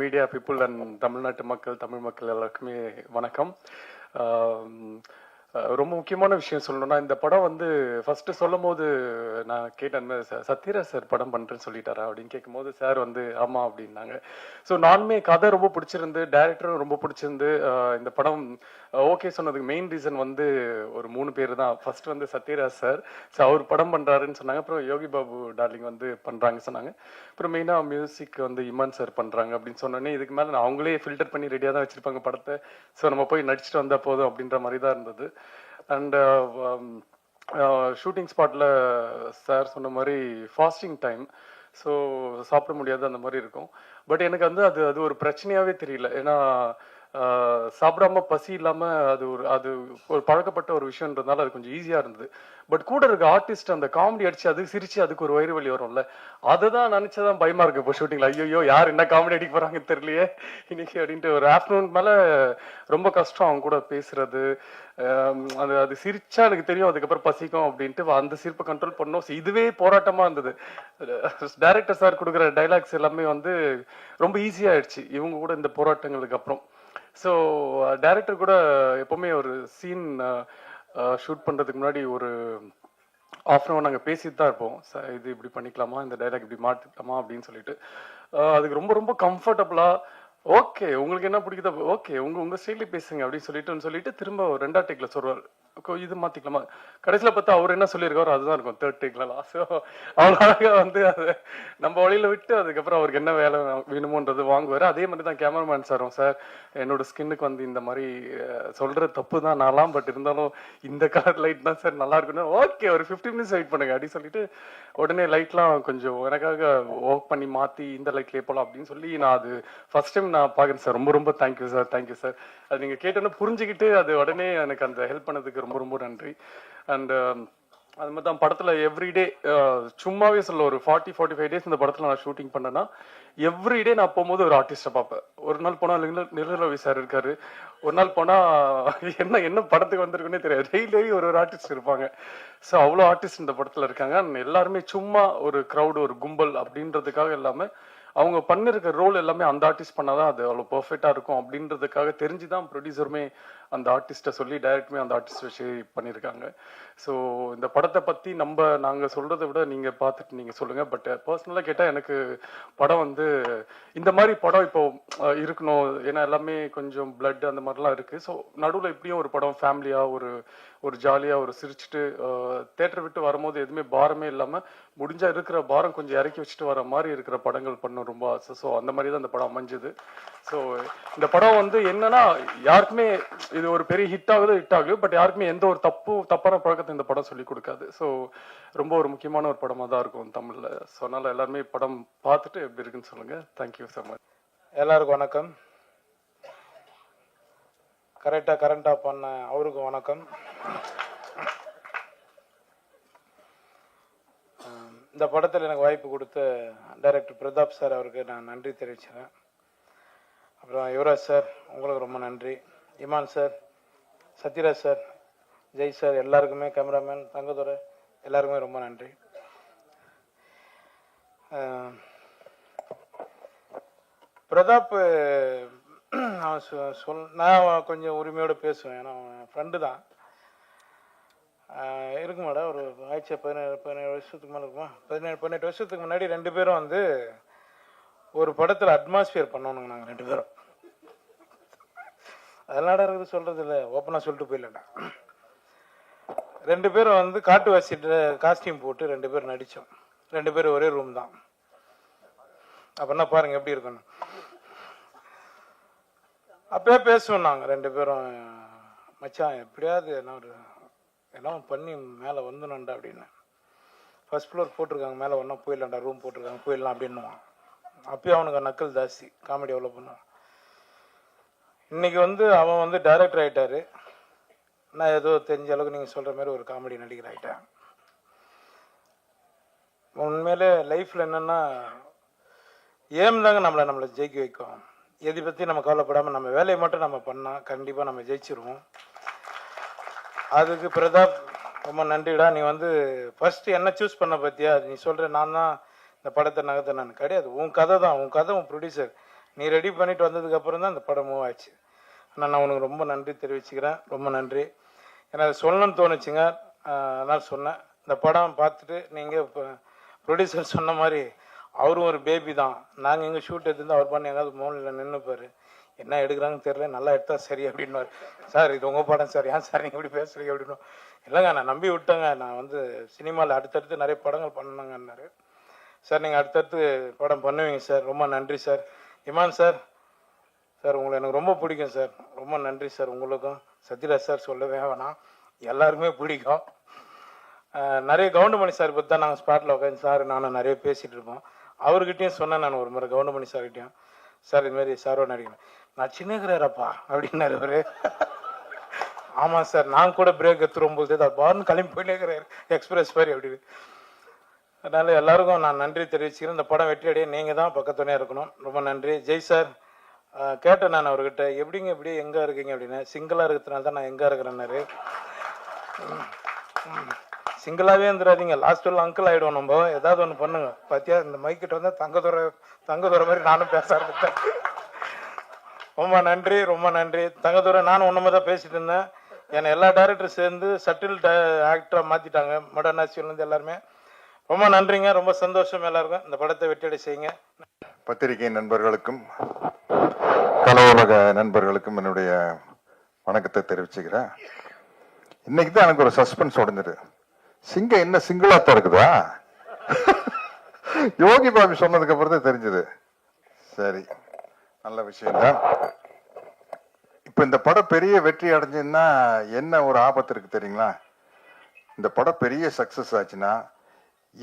Media people and தமிழ்நாட்டு மக்கள் தமிழ் மக்கள் எல்லாருக்குமே வணக்கம். ரொம்ப முக்கியமான விஷயம் சொல்லணும்னா இந்த படம் வந்து ஃபர்ஸ்ட் சொல்லும் போது நான் கேட்டேன் சத்யராஜ் சார் படம் பண்றேன்னு சொல்லிட்டாரா அப்படின்னு கேட்கும்போது சார் வந்து ஆமா அப்படின்னாங்க. ஸோ நானுமே கதை ரொம்ப பிடிச்சிருந்து டேரக்டரும் ரொம்ப பிடிச்சிருந்து இந்த படம் ஓகே சொன்னதுக்கு மெயின் ரீசன் வந்து ஒரு மூணு பேர் தான் ஃபர்ஸ்ட் வந்து சத்யராஜ் சார் ஸோ அவர் படம் பண்றாருன்னு சொன்னாங்க. அப்புறம் யோகி பாபு டார்லிங் வந்து பண்ணுறாங்க சொன்னாங்க. அப்புறம் மெயினாக மியூசிக் வந்து இமான் சார் பண்றாங்க அப்படின்னு சொன்னோன்னே இதுக்கு மேலே நான் அவங்களே ஃபில்டர் பண்ணி ரெடியாக தான் வச்சிருப்பாங்க படத்தை. ஸோ நம்ம போய் நடிச்சுட்டு வந்தால் போதும் அப்படின்ற மாதிரி தான் இருந்தது அண்ட் ஷூட்டிங் ஸ்பாட்ல சார் சொன்ன மாதிரி ஃபாஸ்டிங் டைம் ஸோ சாப்பிட முடியாது அந்த மாதிரி இருக்கும். பட் எனக்கு வந்து அது அது ஒரு பிரச்சனையாவே தெரியல. ஏன்னா சாப்பிடாம பசி இல்லாம அது ஒரு அது ஒரு பழக்கப்பட்ட ஒரு விஷயம்ன்றதுனால அது கொஞ்சம் ஈஸியா இருந்தது. பட் கூட இருக்க ஆர்டிஸ்ட் அந்த காமெடி அடிச்சு அது சிரிச்சு அதுக்கு ஒரு வயிறு வலி வரும்ல. அதை தான் நினைச்சதான் பயமா இருக்கு இப்போ ஷூட்டிங்ல ஐயோ யார் என்ன காமெடி அடிக்க போறாங்கன்னு தெரியலையே. இன்னைக்கு அப்படின்ட்டு ஒரு ஆஃப்டர்நூன் மேல ரொம்ப கஷ்டம் அவங்க கூட பேசுறது. அது அது சிரிச்சா எனக்கு தெரியும். அதுக்கப்புறம் பசிக்கும் அப்படின்ட்டு அந்த சிரிப்பை கண்ட்ரோல் பண்ணோம். இதுவே போராட்டமா இருந்தது. டைரக்டர் சார் கொடுக்குற டைலாக்ஸ் எல்லாமே வந்து ரொம்ப ஈஸியாயிடுச்சு இவங்க கூட இந்த போராட்டங்களுக்கு அப்புறம். ஸோ டைரக்டர் uh, கூட எப்பவுமே ஒரு சீன் ஷூட் uh, uh, பண்றதுக்கு முன்னாடி ஒரு ஆஃப் அன் நாங்கள் பேசிட்டு தான் இருப்போம். சார் இது இப்படி பண்ணிக்கலாமா? இந்த டைலாக் இப்படி மாற்றிக்கலாமா அப்படின்னு சொல்லிட்டு. அஹ் அதுக்கு ரொம்ப ரொம்ப கம்ஃபர்டபுளாக ஓகே உங்களுக்கு என்ன பிடிக்குதோ ஓகே உங்க உங்க ஸ்டைல பேசுங்க அப்படின்னு சொல்லிட்டு சொல்லிட்டு திரும்ப ஒரு ரெண்டா டேக்ல சொல்வார் இது மாத்திக்கலாமா? கடைசியில பார்த்தா அவர் என்ன சொல்லியிருக்காரோ அதுதான் இருக்கும் தேர்ட் டேக்ல ஸோ அவ்வளோ அழகா வந்து அதை நம்ம வழியில விட்டு அதுக்கப்புறம் அவருக்கு என்ன வேலை வேணுமோன்றது வாங்குவார். அதே மாதிரி தான் கேமராமேன் சாரும் சார் என்னோட ஸ்கின்னுக்கு வந்து இந்த மாதிரி சொல்ற தப்பு தான் நான்லாம் பட் இருந்தாலும் இந்த கலர் லைட் தான் சார் நல்லா இருக்குன்னு. ஓகே ஒரு ஃபிஃப்டி மினிட்ஸ் வெயிட் பண்ணுங்க அப்படின்னு சொல்லிட்டு உடனே லைட்லாம் கொஞ்சம் எனக்காக ஒர்க் பண்ணி மாத்தி இந்த லைட்லேயே போகலாம் அப்படின்னு சொல்லி நான் அது ஃபர்ஸ்ட் டைம் நான் பார்க்குறேன் சார் ரொம்ப ரொம்ப தேங்க்யூ சார் தேங்க்யூ சார் அது நீங்கள் கேட்டோன்னே புரிஞ்சுக்கிட்டு அது உடனே எனக்கு அந்த ஹெல்ப் பண்ணதுக்கு ரொம்ப ரொம்ப நன்றி. அண்ட் um, அது மாதிரி தான் படத்தில் எவ்ரிடே uh, சும்மாவே சொல்ல ஒரு ஃபார்ட்டி ஃபார்ட்டி ஃபைவ் டேஸ் இந்த படத்தில் நான் ஷூட்டிங் பண்ணேன்னா எவ்ரிடே நான் போகும்போது ஒரு ஆர்டிஸ்ட்டை பார்ப்பேன். ஒரு நாள் போனா நிரலவி சார் இருக்காரு. ஒரு நாள் போனால் என்ன என்ன படத்துக்கு வந்திருக்குன்னே தெரியாது. டெய்லி ஒரு ஒரு ஆர்டிஸ்ட் இருப்பாங்க. ஸோ அவ்வளோ ஆர்டிஸ்ட் இந்த படத்தில் இருக்காங்க. எல்லாருமே சும்மா ஒரு க்ரௌடு ஒரு கும்பல் அப்படின்றதுக்காக இல்லாமல் அவங்க பண்ணிருக்க ரோல் எல்லாமே அந்த ஆர்டிஸ்ட் பண்ணாதான் அது அவ்வளோ பர்ஃபெக்டாக இருக்கும் அப்படின்றதுக்காக தெரிஞ்சுதான் ப்ரொடியூசருமே அந்த ஆர்டிஸ்ட்டை சொல்லி டைரக்ட்மே அந்த ஆர்டிஸ்ட் வச்சு பண்ணியிருக்காங்க ஸோ இந்த படத்தை பற்றி நம்ம நாங்கள் சொல்றதை விட நீங்கள் பார்த்துட்டு நீங்கள் சொல்லுங்கள் பட் பர்சனலாக கேட்டால் எனக்கு படம் வந்து இந்த மாதிரி படம் இப்போ இருக்கணும். ஏன்னா எல்லாமே கொஞ்சம் பிளட் அந்த மாதிரிலாம் இருக்கு. ஸோ நடுவில் இப்படியும் ஒரு படம் ஃபேமிலியாக ஒரு ஒரு ஜாலியாக ஒரு சிரிச்சுட்டு தேட்டர் விட்டு வரும்போது எதுவுமே பாரமே இல்லாமல் முடிஞ்சால் இருக்கிற பாரம் கொஞ்சம் இறக்கி வச்சுட்டு வர மாதிரி இருக்கிற படங்கள் பண்ண ரொம்ப ஆசை. ஸோ அந்த மாதிரி தான் அந்த படம் அமைஞ்சது. ஸோ இந்த படம் வந்து என்னன்னா யாருக்குமே இது ஒரு பெரிய ஹிட் ஆகுது ஹிட் ஆகுது பட் யாருக்குமே எந்த ஒரு தப்பு தப்பான பழக்கத்தை இந்த படம் சொல்லி கொடுக்காது. ஸோ ரொம்ப ஒரு முக்கியமான ஒரு படமாக தான் இருக்கும் தமிழில். ஸோ அதனால் எல்லாருமே படம் பார்த்துட்டு எப்படி இருக்குன்னு சொல்லுங்கள் தேங்க்யூ ஸோ மச் எல்லாருக்கும் வணக்கம். கரெக்டாக கரண்டாக பண்ண அவருக்கும் வணக்கம். இந்த படத்தில் எனக்கு வாய்ப்பு கொடுத்த டைரக்டர் பிரதாப் சார் அவருக்கு நான் நன்றி தெரிவிச்சுக்கிறேன். அப்புறம் யுவராஜ் சார் உங்களுக்கு ரொம்ப நன்றி. Imman sir Sathyaraj sir Jai sir எல்லாருக்குமே கேமராமேன் தங்கதுரை எல்லாருக்குமே ரொம்ப நன்றி. பிரதாப் அவன் சொ- சொல் நான் கொஞ்சம் உரிமையோடு பேசுவேன். ஏன்னா அவன் ஃப்ரெண்டு தான். இருக்கு மேடம் ஒரு ஆயிடுச்சு பதினேழு பதினேழு வருஷத்துக்கு மேலே இருக்குமா? பதினேழு பதினெட்டு வருஷத்துக்கு முன்னாடி ரெண்டு பேரும் வந்து ஒரு படத்தில் அட்மாஸ்பியர் பண்ணணுங்க நாங்கள் ரெண்டு பேரும். அதெல்லாம் இருக்குது சொல்கிறது இல்லை ஓப்பனாக சொல்லிட்டு போயிடலடா. ரெண்டு பேரும் வந்து காட்டுவாசி காஸ்டியூம் போட்டு ரெண்டு பேரும் நடித்தோம் ரெண்டு பேரும் ஒரே ரூம் தான். அப்படின்னா பாருங்க எப்படி இருக்கணும் அப்பயே பேசுவோம் நாங்கள் ரெண்டு பேரும். மச்சான் எப்படியாவது என்ன ஒரு எல்லாம் பண்ணி மேலே வந்துடணும்டா அப்படின்னு. ஃபர்ஸ்ட் ஃப்ளோர் போட்டிருக்காங்க மேலே ஒன்றா போயிடலாம்டா ரூம் போட்டிருக்காங்க போயிடலாம் அப்படின்னுவான். அப்பயும் அவனுக்கு நக்கல் ஜாஸ்தி காமெடி எவ்வளோ பண்ணுவான். இன்னைக்கு வந்து அவன் வந்து டைரக்டர் ஆயிட்டாரு. நான் ஏதோ தெரிஞ்ச அளவுக்கு நீங்கள் சொல்கிற மாதிரி ஒரு காமெடி நடிகர் ஆகிட்டேன் உண்மையிலே லைஃப்பில் என்னென்னா ஏம் தாங்க நம்மளை நம்மளை ஜெயிக்க வைக்கும்? எதை பற்றி நம்ம கவலைப்படாமல் நம்ம வேலையை மட்டும் நம்ம பண்ணால் கண்டிப்பாக நம்ம ஜெயிச்சிருவோம். அதுக்கு பிரதாப் ரொம்ப நன்றிடா. நீ வந்து ஃபர்ஸ்ட் என்ன சூஸ் பண்ண பற்றியா நீ சொல்கிற நான் தான் இந்த படத்தை நகர்த்த நான் கிடையாது உன் கதை தான். உன் கதை உன் ப்ரொடியூசர் நீ ரெடி பண்ணிட்டு வந்ததுக்கு அப்புறம் தான் அந்த படம் மூவ் ஆச்சு. ஆனால் நான் உனக்கு ரொம்ப நன்றி தெரிவிச்சுக்கிறேன். ரொம்ப நன்றி. எனக்கு அதை சொல்லணும்னு தோணுச்சுங்க. அதனால் சொன்னேன். இந்த படம் பார்த்துட்டு நீங்கள் இப்போ ப்ரொடியூசர் சொன்ன மாதிரி அவரும் ஒரு பேபி தான். நாங்கள் எங்கள் ஷூட் எடுத்து அவர் பண்ணி எங்காவது மோனில் நின்றுப்பார் என்ன எடுக்கிறாங்கன்னு தெரியல. நல்லா எடுத்தால் சரி அப்படின்னுவார். சார் இது உங்கள் படம் சார். ஏன் சார் நீங்கள் இப்படி பேசுறீங்க? அப்படின்னு இல்லைங்க நான் நம்பி விட்டேங்க. நான் வந்து சினிமாவில் அடுத்தடுத்து நிறைய படங்கள் பண்ணணுங்கன்னாரு சார் நீங்கள் அடுத்தடுத்து படம் பண்ணுவீங்க சார். ரொம்ப நன்றி சார். இமான் சார் சார் உங்களை எனக்கு ரொம்ப பிடிக்கும் சார். ரொம்ப நன்றி சார் உங்களுக்கும். சத்யராஜ் சார் சொல்லவே வேணாம். எல்லாருக்குமே பிடிக்கும். நிறைய கவுண்டமணி சார் பற்றி தான் நாங்கள் ஸ்பாட்டில் உட்காந்து சார் நானும் நிறைய பேசிகிட்டு இருப்போம். அவர்கிட்டையும் சொன்னேன் நான் ஒரு முறை கவுண்டமணி சார்கிட்டையும். சார் இதுமாரி சாரோட நடிக்கிறேன் நான் சின்னகிறாரப்பா அப்படின்னாரு அவரு. ஆமாம் சார் நான் கூட பிரேக் எடுத்துரும்போது அது பார்னு கிளம்பி போயிட்டே இருக்கிறாரு எக்ஸ்பிரஸ் மாதிரி அப்படின்னு அதனால எல்லாருக்கும் நான் நன்றி தெரிவிச்சுக்கிறேன். இந்த படம் வெற்றி அடைய நீங்கள் தான் பக்கத்துணையாக இருக்கணும். ரொம்ப நன்றி. ஜெய் சார் கேட்டேன் நான் அவர்கிட்ட. எப்படிங்க இப்படி எங்கே இருக்கீங்க அப்படின்னு. சிங்கிளாக இருக்கிறதுனால தான் நான் எங்கே இருக்கிறேன்னாரு. சிங்கிளாகவே இருந்துடாதீங்க. லாஸ்ட் உள்ள அங்கிள் ஆகிடுவோம் நம்ம. ஏதாவது ஒன்று பண்ணுங்க. பார்த்தியா இந்த மைக்கிட்ட வந்து தங்கதுரை தங்கதுரை மாதிரி நானும் பேச ஆரம்பித்தேன். ரொம்ப நன்றி ரொம்ப நன்றி. தங்கதுரை நானும் ஒன்றுமே தான் பேசிட்டு இருந்தேன். என்னை எல்லா டேரக்டரும் சேர்ந்து சட்டில் ஆக்டராக மாற்றிட்டாங்க மடனாசியிலேருந்து எல்லாருமே. ரொம்ப நன்றிங்க. ரொம்ப சந்தோஷம் எல்லாருக்கும். இந்த படத்தை வெற்றியடை செய்யுங்க. பத்திரிகை நண்பர்களுக்கும் கலவுலக நண்பர்களுக்கும் என்னுடைய வணக்கத்தை தெரிவிச்சுக்கிறேன். இன்னைக்கு தான் எனக்கு ஒரு சஸ்பென்ஸ் உடஞ்சிரு சிங்கம் என்ன சிங்கிளா தான் இருக்குதா யோகி பாபி சொன்னதுக்கு அப்புறம் தான் தெரிஞ்சது. சரி நல்ல விஷயம் தான். இப்ப இந்த படம் பெரிய வெற்றி அடைஞ்சுன்னா என்ன ஒரு ஆபத்து இருக்கு தெரியுங்களா? இந்த படம் பெரிய சக்சஸ் ஆச்சுன்னா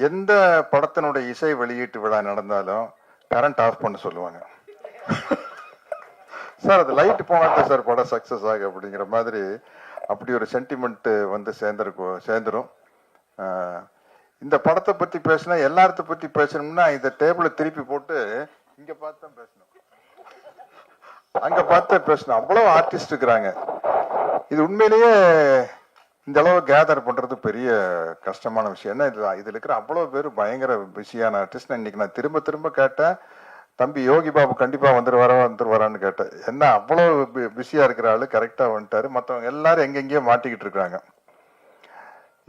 எந்த படத்தினுடைய இசை வெளியீட்டு விழா நடந்தாலும் கரண்ட் ஆஃப் பண்ண சொல்லுவாங்க. சார் அது லைட் போனா சார் படம் சக்சஸ் ஆகும் அப்படிங்கிற மாதிரி அப்படி ஒரு சென்டிமெண்ட்டு வந்து சேர்ந்துருக்கும் சேர்ந்துரும். இந்த படத்தை பற்றி பேசினா எல்லாரத்தை பற்றி பேசணும்னா இந்த டேபிளை திருப்பி போட்டு இங்கே பார்த்து தான் பேசணும். அங்கே பார்த்து பேசணும். அவ்வளோ ஆர்டிஸ்ட் இருக்கிறாங்க இது உண்மையிலேயே இந்த அளவு கேதர் பண்றது பெரிய கஷ்டமான விஷயம். என்ன இது இதுல இருக்கிற அவ்வளவு பேர் பயங்கர பிஸியான ஆர்டிஸ்ட் இன்னைக்கு நான் திரும்ப திரும்ப கேட்டேன். தம்பி யோகி பாபு கண்டிப்பா வந்துருவாரா வந்துருவாரான்னு கேட்டேன். என்ன அவ்வளவு பிஸியா இருக்கிற ஆளு கரெக்டா வந்துட்டாரு. மற்றவங்க எல்லாரும் எங்கெங்கேயோ மாட்டிக்கிட்டு இருக்காங்க.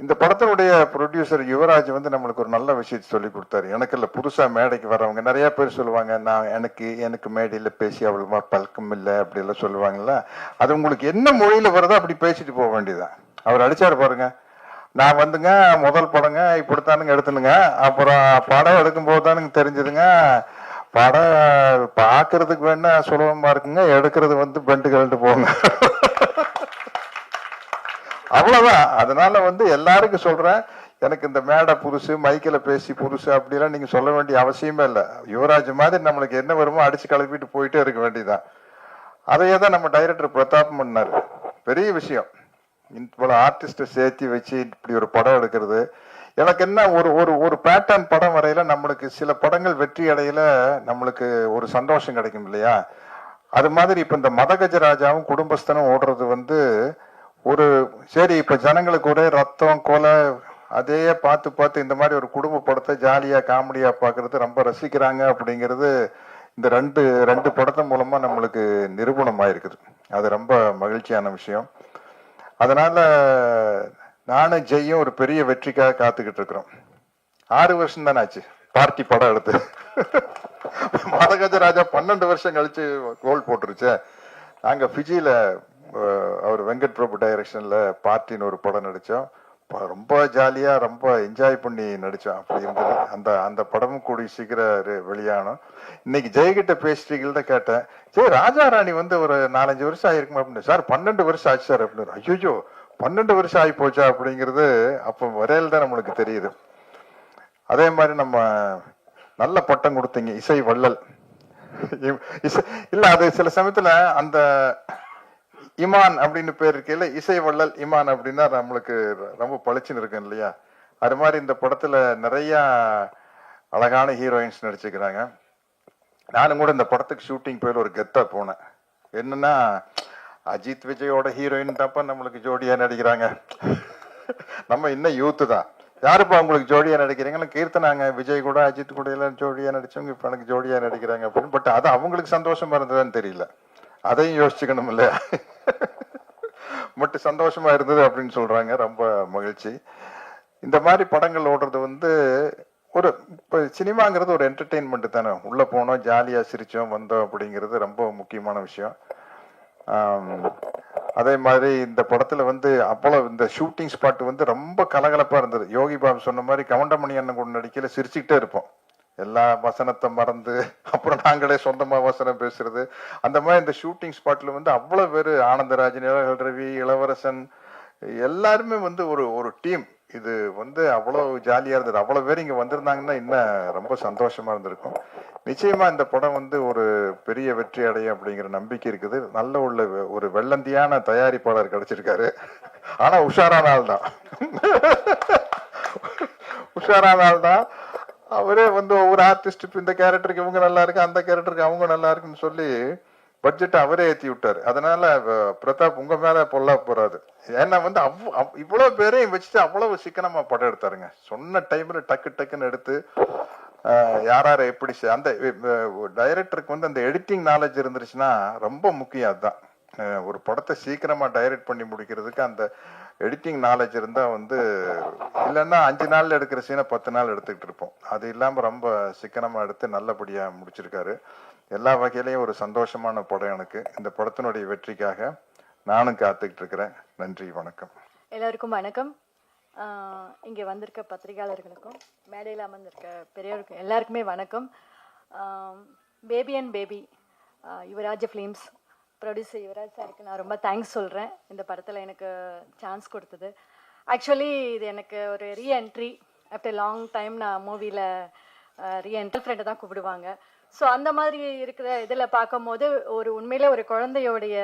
இந்த படத்தினுடைய ப்ரொடியூசர் யுவராஜ் வந்து நம்மளுக்கு ஒரு நல்ல விஷயத்தை சொல்லி கொடுத்தாரு. எனக்கு இல்ல புதுசா மேடைக்கு வரவங்க நிறைய பேர் சொல்லுவாங்க நான் எனக்கு எனக்கு மேடையில பேசி அவ்வளவா பழக்கம் இல்லை அப்படி எல்லாம் சொல்லுவாங்கல்ல. அது உங்களுக்கு என்ன மொழியில வருதோ அப்படி பேசிட்டு போக வேண்டியதுதான். அவர் அடிச்சாரு பாருங்க. நான் வந்துங்க முதல் படங்க இப்படித்தானுங்க எடுத்துனுங்க. அப்புறம் படம் எடுக்கும் போது தானுங்க தெரிஞ்சதுங்க. படம் பார்க்கறதுக்கு வேணா சுலபமா இருக்குங்க. எடுக்கிறது வந்து பெண்டு கழண்டு போங்க. அவ்வளவுதான். அதனால வந்து எல்லாருக்கும் சொல்றேன் எனக்கு இந்த மேடை புதுசு மைக்கில் பேசி புருஷு அப்படிலாம் நீங்கள் சொல்ல வேண்டிய அவசியமே இல்லை. யுவராஜ் மாதிரி நம்மளுக்கு என்ன வருமோ அடிச்சு கிளப்பிட்டு போயிட்டே இருக்க வேண்டியதுதான். அதையே தான் நம்ம டைரக்டர் பிரதாப் பண்ணார் பெரிய விஷயம். இவ்வளவு ஆர்டிஸ்ட்டை சேர்த்து வச்சு இப்படி ஒரு படம் எடுக்கிறது. எனக்கு என்ன ஒரு ஒரு ஒரு பேட்டர்ன் படம் வரையில நம்மளுக்கு சில படங்கள் வெற்றி அடையில நம்மளுக்கு ஒரு சந்தோஷம் கிடைக்கும் இல்லையா? அது மாதிரி இப்போ இந்த மதகஜராஜாவும் குடும்பஸ்தனும் ஓடுறது வந்து ஒரு சரி இப்போ ஜனங்களுக்கு ஒரே ரத்தம் கொலை அதையே பார்த்து பார்த்து இந்த மாதிரி ஒரு குடும்ப படத்தை ஜாலியாக காமெடியாக பார்க்கறது ரொம்ப ரசிக்கிறாங்க அப்படிங்கிறது இந்த ரெண்டு ரெண்டு படத்தின் மூலமாக நம்மளுக்கு நிரூபணமாயிருக்குது. அது ரொம்ப மகிழ்ச்சியான விஷயம். அதனால நானும் ஜெய்யும் ஒரு பெரிய வெற்றிக்காக காத்துக்கிட்டு இருக்கிறோம். ஆறு வருஷம் தானே ஆச்சு? பார்ட்டி படம் எடுத்து. மதகஜராஜா பன்னெண்டு வருஷம் கழிச்சு கோல் போட்டுருச்சே. நாங்க ஃபிஜியில் அவர் வெங்கட் பிரபு டைரக்ஷன்ல பார்ட்டின்னு ஒரு படம் நடிச்சோம். ரொம்ப ஜாலியா ரொம்ப என்ஜாய் பண்ணி நடிச்சோம். அப்படி இருந்தது. அந்த அந்த படமும் கூடி சீக்கிரம் வெளியானோம். இன்னைக்கு ஜெயகிட்ட பேசிட்டீங்கள்ட்ட கேட்டேன். ஜெய் ராஜா ராணி வந்து ஒரு நாலஞ்சு வருஷம் ஆயிருக்குமா? அப்படின்னு. சார் பன்னெண்டு வருஷம் ஆச்சு சார் அப்படின்னு. ஐயோ பன்னெண்டு வருஷம் ஆகி போச்சா? அப்படிங்கிறது அப்போ வரையில் தான் நம்மளுக்கு தெரியுது. அதே மாதிரி நம்ம நல்ல பட்டம் கொடுத்தீங்க இசை வள்ளல். இசை இல்ல அது சில சமயத்துல அந்த இமான் அப்படின்னு பேர் இருக்கையில இசை வள்ளல் இமான் அப்படின்னா நம்மளுக்கு ரொம்ப பளிச்சுன்னு இருக்கும் இல்லையா? அது மாதிரி இந்த படத்துல நிறைய அழகான ஹீரோயின்ஸ் நடிச்சுக்கிறாங்க நானும் கூட இந்த படத்துக்கு ஷூட்டிங் போயில ஒரு கெத்தா போனேன். என்னன்னா அஜித் விஜயோட ஹீரோயின் தான்ப்பா நம்மளுக்கு ஜோடியா நடிக்கிறாங்க. நம்ம இன்னும் யூத்து தான். யாருப்பா உங்களுக்கு ஜோடியா நடிக்கிறீங்கன்னு கீர்த்தனாங்க விஜய் கூட அஜித் கூட எல்லாம் ஜோடியா நடிச்சவங்க இப்ப எனக்கு ஜோடியா நடிக்கிறாங்க அப்படின்னு. பட் அது அவங்களுக்கு சந்தோஷமா இருந்ததுன்னு தெரியல. அதையும் யோசிச்சுக்கணும் இல்லையா மட்டும் சந்தோஷமா இருந்தது அப்படின்னு சொல்றாங்க. ரொம்ப மகிழ்ச்சி. இந்த மாதிரி படங்கள் ஓடுறது வந்து ஒரு இப்போ சினிமாங்கிறது ஒரு என்டர்டெயின்மெண்ட் தானே. உள்ளே போனோம் ஜாலியாக சிரித்தோம் வந்தோம் அப்படிங்கிறது ரொம்ப முக்கியமான விஷயம். அதே மாதிரி இந்த படத்தில் வந்து அவ்வளவு இந்த ஷூட்டிங் ஸ்பாட் வந்து ரொம்ப கலகலப்பாக இருந்தது. யோகி பாபு சொன்ன மாதிரி கவுண்டமணி அண்ணன் கூட நடிக்கையில் சிரிச்சுக்கிட்டே இருப்போம். எல்லா வசனத்தை மறந்து அப்புறம் நாங்களே சொந்தமா வசனம் பேசுறது. அந்த மாதிரி இந்த ஷூட்டிங் ஸ்பாட்ல வந்து அவ்வளவு பேர் ஆனந்தராஜன் இளவல் ரவி இளவரசன் எல்லாருமே வந்து ஒரு ஒரு டீம் இது வந்து அவ்வளவு ஜாலியா இருந்தது. அவ்வளவு பேர் இங்க வந்திருந்தாங்கன்னா இன்னும் ரொம்ப சந்தோஷமா இருந்திருக்கும். நிச்சயமா இந்த படம் வந்து ஒரு பெரிய வெற்றி அடையும் அப்படிங்கிற நம்பிக்கை இருக்குது. நல்ல உள்ள ஒரு வெள்ளந்தியான தயாரிப்பாளர் கிடைச்சிருக்காரு. ஆனா உஷாரான ஆள் தான் உஷாரான ஆள் தான் அவரே வந்து ஒவ்வொரு ஆர்டிஸ்ட் இப்போ இந்த கேரக்டருக்கு இவங்க நல்லா இருக்கு அந்த கேரக்டருக்கு அவங்க நல்லா இருக்குன்னு சொல்லி பட்ஜெட் அவரே ஏற்றி விட்டாரு. அதனால பிரதாப் உங்க மேல பொல்லா போறாது ஏன்னா வந்து அவ் அவ்- பேரையும் வச்சுட்டு அவ்வளவு சிக்கனமா படம் எடுத்தாருங்க. சொன்ன டைம்ல டக்கு டக்குன்னு எடுத்து யார் யாரை எப்படி அந்த டைரக்டருக்கு வந்து அந்த எடிட்டிங் நாலேஜ் இருந்துருச்சுன்னா ரொம்ப முக்கியம் அதுதான். ஒரு படத்தை சீக்கிரமா டைரக்ட் பண்ணி முடிக்கிறதுக்கு அந்த எடிட்டிங் நாலேஜ் இருந்தால் வந்து இல்லைன்னா அஞ்சு நாள் எடுக்கிற சீனை பத்து நாள் எடுத்துக்கிட்டு இருப்போம். அது இல்லாமல் ரொம்ப சிக்கனமாக எடுத்து நல்லபடியாக முடிச்சிருக்காரு. எல்லா வகையிலையும் ஒரு சந்தோஷமான படம் எனக்கு. இந்த படத்தினுடைய வெற்றிக்காக நானும் காத்துக்கிட்டு இருக்கிறேன். நன்றி வணக்கம். எல்லாருக்கும் வணக்கம். இங்கே வந்திருக்க பத்திரிகையாளர்களுக்கும் மேடையில் அமர்ந்திருக்க பெரியவருக்கும் எல்லாருக்குமே வணக்கம். Baby and baby Yuvaraj films producer Yuvaraj சாருக்கு நான் ரொம்ப தேங்க்ஸ் சொல்கிறேன் இந்த படத்தில் எனக்கு சான்ஸ் கொடுத்தது. ஆக்சுவலி இது எனக்கு ஒரு ரீஎன்ட்ரி ஆஃப்டர் லாங் டைம் நான் மூவியில் ரீஎன்ட்ரி ஃப்ரெண்டை தான் கூப்பிடுவாங்க. ஸோ அந்த மாதிரி இருக்கிற இதில் பார்க்கும்போது ஒரு உண்மையிலே ஒரு குழந்தையோடைய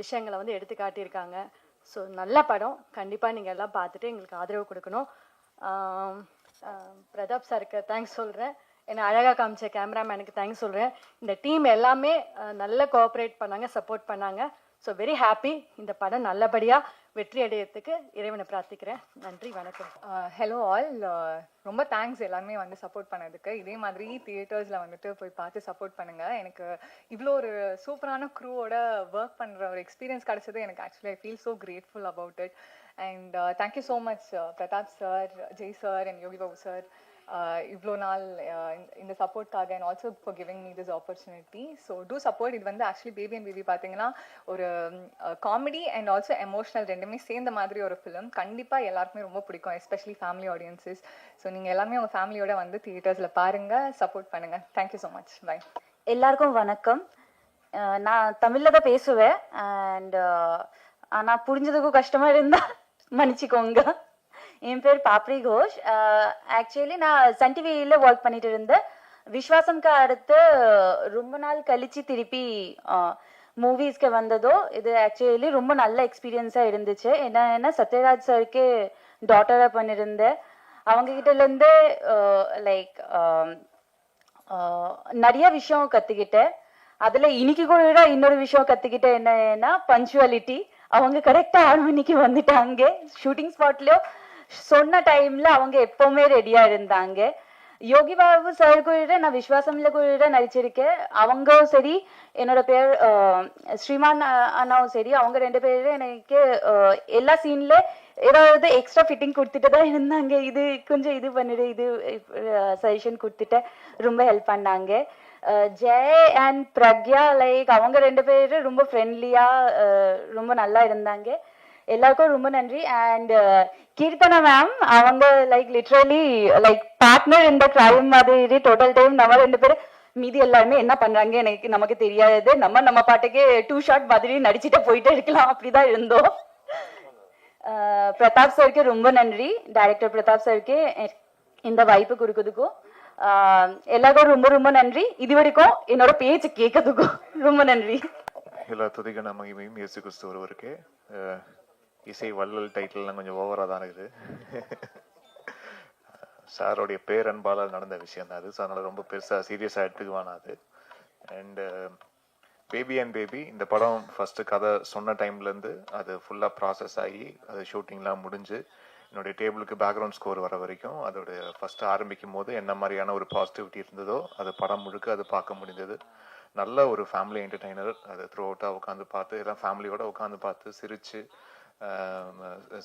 விஷயங்களை வந்து எடுத்து காட்டியிருக்காங்க. ஸோ நல்ல படம். கண்டிப்பாக நீங்கள் எல்லாம் பார்த்துட்டு எங்களுக்கு ஆதரவு கொடுக்கணும். பிரதாப் சாருக்கு தேங்க்ஸ் சொல்கிறேன் என்னை அழகாக காமிச்ச கேமராமேனுக்கு தேங்க்ஸ் சொல்கிறேன் இந்த டீம் எல்லாமே நல்ல கோஆப்ரேட் பண்ணாங்க சப்போர்ட் பண்ணாங்க. ஸோ வெரி ஹாப்பி இந்த படம் நல்லபடியாக வெற்றி அடையறதுக்கு இறைவனை பிரார்த்திக்கிறேன். நன்றி வணக்கம். ஹலோ ஆல் ரொம்ப தேங்க்ஸ் எல்லாருமே வந்து சப்போர்ட் பண்ணதுக்கு. இதே மாதிரி தியேட்டர்ஸில் வந்துட்டு போய் பார்த்து சப்போர்ட் பண்ணுங்கள் எனக்கு இவ்வளோ ஒரு சூப்பரான க்ரூவோட ஒர்க் பண்ணுற ஒரு எக்ஸ்பீரியன்ஸ் கிடச்சது. எனக்கு actually I feel so grateful about it and thank you so much Prathap sir Jai sir and Yogi Babu sir Uh, இவ்வளோ நாள் uh, இந்த- இந்த சப்போர்ட்காக and also for giving me this opportunity so to support இது வந்து actually baby and baby பார்த்தீங்கன்னா ஒரு comedy and also emotional ரெண்டுமே சேர்ந்த மாதிரி ஒரு ஃபிலிம் கண்டிப்பாக எல்லாருக்குமே ரொம்ப பிடிக்கும் எஸ்பெஷலி ஃபேமிலி ஆடியன்சஸ் ஸோ நீங்கள் எல்லாமே உங்கள் ஃபேமிலியோட வந்து தியேட்டர்ஸில் பாருங்கள் சப்போர்ட் பண்ணுங்கள் தேங்க்யூ ஸோ மச் பை எல்லாருக்கும் வணக்கம். Uh, நான் தமிழில் தான் பேசுவேன். அண்ட் ஆனால் புரிஞ்சதுக்கும் கஷ்டமா இருந்தால் மன்னிச்சிக்கோங்க. என் பேர் பாப்ரி கோஷ். ஆக்சுவலி நான் சன் டிவியில் ஒர்க் பண்ணிட்டு இருந்தேன். விஸ்வாசம்க்கு அடுத்து ரொம்ப நாள் கழிச்சு திருப்பி மூவிஸ்க்கு வந்ததோ இது ஆக்சுவலி ரொம்ப நல்ல எக்ஸ்பீரியன்ஸாக இருந்துச்சு. என்னன்னா சத்யராஜ் சருக்கு டாட்டராக பண்ணியிருந்தேன் அவங்க கிட்ட லைக் நிறைய விஷயம் கத்துக்கிட்டேன். அதுல இன்னைக்கு கூட இன்னொரு விஷயம் கற்றுக்கிட்டேன் என்னன்னா பஞ்சுவாலிட்டி அவங்க கரெக்டா ஆறு மணிக்கு வந்துட்டாங்க. ஷூட்டிங் ஸ்பாட்லேயோ சொன்ன டைம்ல அவங்க எப்பவுமே ரெடியா இருந்தாங்க. யோகி பாபு சார் கூட நான் விஸ்வாசம்ல கூட நடிச்சிருக்கேன். அவங்களும் சரி என்னோட பேர் ஸ்ரீமான் அண்ணாவும் சரி அவங்க ரெண்டு பேரும் எனக்கு எல்லா சீன்ல ஏதாவது எக்ஸ்ட்ரா ஃபிட்டிங் கொடுத்துட்டு தான் இருந்தாங்க. இது கொஞ்சம் இது பண்ணிடு இது சஜஷன் கொடுத்துட்டு ரொம்ப ஹெல்ப் பண்ணாங்க. ஜெய் அண்ட் பிரக்யா லைக் அவங்க ரெண்டு பேரும் ரொம்ப ஃப்ரெண்ட்லியா ரொம்ப நல்லா இருந்தாங்க. எல்லாருக்கும் ரொம்ப நன்றி. அண்ட் கீர்த்தனா மேம் அவங்க லைக் லிட்ரலி லைக் பார்ட்னர் இந்த கிரைம் மாதிரி டோட்டல் டைம் நம்ம ரெண்டு பேரும் மீதி எல்லாருமே என்ன பண்றாங்க எனக்கு நமக்கு தெரியாது. நம்ம நம்ம பாட்டுக்கு டூ ஷாட் மாதிரி நடிச்சுட்டு போயிட்டே இருக்கலாம். அப்படிதான் இருந்தோம். அஹ் பிரதாப் சாருக்கு ரொம்ப நன்றி. டைரக்டர் பிரதாப் சாருக்கு இந்த வாய்ப்பு கொடுக்கறதுக்கும். அஹ் எல்லாருக்கும் ரொம்ப ரொம்ப நன்றி. இது வரைக்கும் என்னோட பேச்சு கேட்கறதுக்கும் ரொம்ப நன்றி. எல்லா துதிகன மகிமையும் இயேசு கிறிஸ்து ஒருவருக்கு. இசை வள்ளல் டைட்டில்லாம் கொஞ்சம் ஓவராக தான் இருக்குது. சாரோடைய பேரன்பால் நடந்த விஷயம் தான் அது. ஸோ அதனால் ரொம்ப பெருசாக சீரியஸாக எடுத்துக்குவானா அது. அண்டு பேபி அண்ட் பேபி இந்த படம் ஃபஸ்ட்டு கதை சொன்ன டைம்லேருந்து அது ஃபுல்லாக ப்ராசஸ் ஆகி அது ஷூட்டிங்லாம் முடிஞ்சு என்னுடைய டேபிளுக்கு பேக்ரவுண்ட் ஸ்கோர் வர வரைக்கும் அதோட ஃபஸ்ட்டு ஆரம்பிக்கும் போது என்ன மாதிரியான ஒரு பாசிட்டிவிட்டி இருந்ததோ அது படம் முழுக்க அது பார்க்க முடிந்தது. நல்ல ஒரு ஃபேமிலி என்டர்டைனர் அது த்ரூ அவுட்டாக உட்காந்து பார்த்து எல்லாம் ஃபேமிலியோட உட்காந்து பார்த்து சிரித்து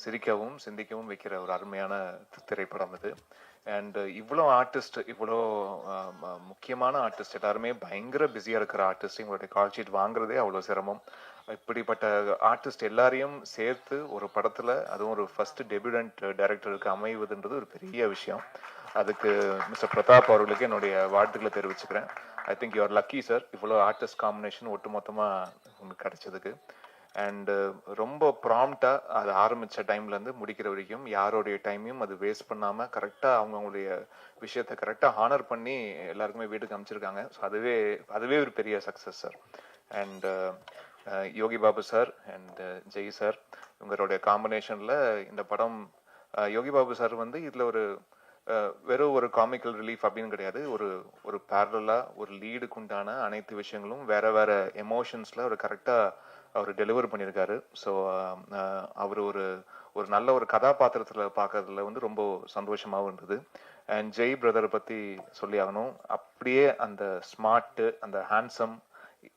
சிரிக்கவும் சிந்திக்கவும் வைக்கிற ஒரு அருமையான திரைப்படம் இது. அண்ட் இவ்வளோ ஆர்டிஸ்ட் இவ்வளோ முக்கியமான ஆர்டிஸ்ட் எல்லாருமே பயங்கர பிஸியாக இருக்கிற ஆர்டிஸ்ட் இவங்களுடைய கால் ஷீட் வாங்குறதே அவ்வளோ சிரமம். இப்படிப்பட்ட ஆர்டிஸ்ட் எல்லாரையும் சேர்த்து ஒரு படத்தில் அதுவும் ஒரு ஃபர்ஸ்ட் டெபியூடன்ட் டைரக்டருக்கு அமைவதுன்றது ஒரு பெரிய விஷயம். அதுக்கு மிஸ்டர் பிரதாப் அவர்களுக்கு என்னுடைய வாழ்த்துக்களை தெரிவிச்சுக்கிறேன். I think you are lucky sir இவ்வளோ ஆர்டிஸ்ட் காம்பினேஷன் ஒட்டுமொத்தமாக உங்களுக்கு கிடைச்சதுக்கு. அண்டு uh, ரொம்ப ப்ராம்ப்டாக அது ஆரம்பித்த டைம்லேருந்து முடிக்கிற வரைக்கும் யாரோடைய டைமையும் அது வேஸ்ட் பண்ணாமல் கரெக்டாக அவங்கவுங்களுடைய விஷயத்தை கரெக்டாக ஹானர் பண்ணி எல்லாருக்குமே வீட்டுக்கு அமைச்சிருக்காங்க ஸோ அதுவே அதுவே ஒரு பெரிய success sir and Yogi Babu sir and uh, Jai sir இவங்களுடைய காம்பினேஷனில் இந்த படம் uh, யோகி பாபு சார் வந்து இதில் ஒரு வெறும் ஒரு காமிக்கல் ரிலீஃப் அப்படின்னு கிடையாது. ஒரு ஒரு பேரலாக ஒரு லீடுக்கு உண்டான அனைத்து விஷயங்களும் வேற வேற எமோஷன்ஸில் ஒரு கரெக்டாக அவர் டெலிவர் பண்ணியிருக்காரு. ஸோ um, uh, அவர் ஒரு ஒரு நல்ல ஒரு கதாபாத்திரத்தில் பார்க்கறதுல வந்து ரொம்ப சந்தோஷமாகவும் இருந்தது. அண்ட் ஜெய் பிரதரை பற்றி சொல்லி ஆகணும். அப்படியே அந்த ஸ்மார்ட்டு அந்த ஹேண்ட்ஸம்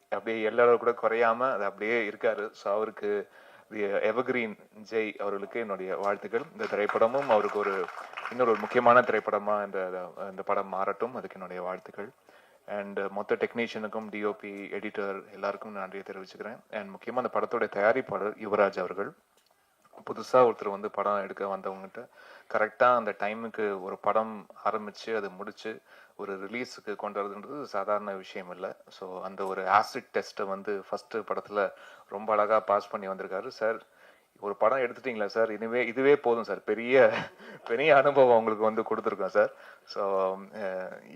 அப்படியே எல்லாரும் கூட குறையாம அது அப்படியே இருக்காரு. ஸோ அவருக்கு எவர்கிரீன் ஜெய் அவர்களுக்கு என்னுடைய வாழ்த்துக்கள். இந்த திரைப்படமும் அவருக்கு ஒரு இன்னொரு முக்கியமான திரைப்படமாக இந்த இந்த படம் மாறட்டும். அதுக்கு என்னுடைய வாழ்த்துக்கள். அண்ட் uh, மொத்த டெக்னீஷியனுக்கும் டிஓபி எடிட்டர் எல்லாருக்கும் நன்றியை தெரிவிச்சுக்கிறேன். அண்ட் முக்கியமாக அந்த படத்தோட தயாரிப்பாளர் யுவராஜ் அவர்கள். புதுசாக ஒருத்தர் வந்து படம் எடுக்க வந்தவங்ககிட்ட கரெக்டாக அந்த டைமுக்கு ஒரு படம் ஆரம்பித்து அதை முடித்து ஒரு ரிலீஸுக்கு கொண்டு வரதுன்றது சாதாரண விஷயம் இல்லை. ஸோ அந்த ஒரு ஆசிட் டெஸ்ட்டை வந்து ஃபஸ்ட்டு படத்தில் ரொம்ப அழகாக பாஸ் பண்ணி வந்திருக்காரு. சார் ஒரு படம் எடுத்துட்டீங்களா சார்? இதுவே இதுவே போதும் சார். பெரிய பெரிய அனுபவம் உங்களுக்கு வந்து கொடுத்துருக்கோம் சார். ஸோ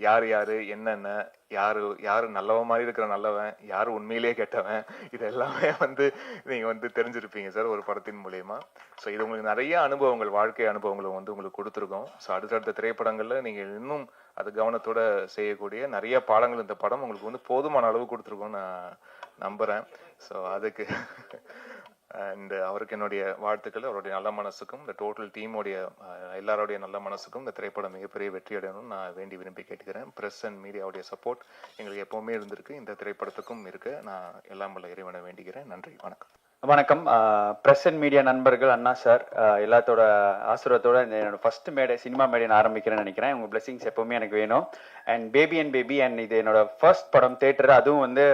யார் யார் என்னென்ன யார் யார் நல்லவன் மாதிரி இருக்கிற நல்லவன் யார் உண்மையிலேயே கெட்டவன் இது எல்லாமே வந்து நீங்கள் வந்து தெரிஞ்சிருப்பீங்க சார் ஒரு படத்தின் மூலயமா. ஸோ இது உங்களுக்கு நிறைய அனுபவங்கள் வாழ்க்கை அனுபவங்களை வந்து உங்களுக்கு கொடுத்துருக்கோம். ஸோ அடுத்தடுத்த திரைப்படங்களில் நீங்கள் இன்னும் அது கவனத்தோட செய்யக்கூடிய நிறைய பாடங்கள் இந்த படம் உங்களுக்கு வந்து போதுமான அளவு கொடுத்துருக்கோம்னு நான் நம்புறேன். ஸோ அதுக்கு அண்ட் uh, அவருக்கு என்னுடைய வாழ்த்துக்கள் அவருடைய நல்ல மனசுக்கும் இந்த டோட்டல் டீமோடைய uh, எல்லாருடைய நல்ல மனசுக்கும் இந்த திரைப்படம் மிகப்பெரிய வெற்றி அடையணும்னு நான் வேண்டி விரும்பி கேட்டுக்கிறேன். பிரஸ் அண்ட் மீடியாவுடைய சப்போர்ட் எங்களுக்கு எப்பவுமே இருந்திருக்கு. இந்த திரைப்படத்துக்கும் இருக்கு. நான் எல்லாம் வல்ல இறைவனை வேண்டிக்கிறேன் நன்றி. வணக்கம். வணக்கம். பிரஸ் அண்ட் மீடியா நண்பர்கள் அண்ணா சார். எல்லாத்தோட ஆசிரியத்தோட என்னோட ஃபர்ஸ்ட் மேடை சினிமா மேடை நான் ஆரம்பிக்கிறேன்னு நினைக்கிறேன். உங்கள் பிளெஸிங்ஸ் எப்பவுமே எனக்கு வேணும். And baby and baby and இது என்னோட ஃபர்ஸ்ட் படம் தேட்டர் அதுவும் வந்து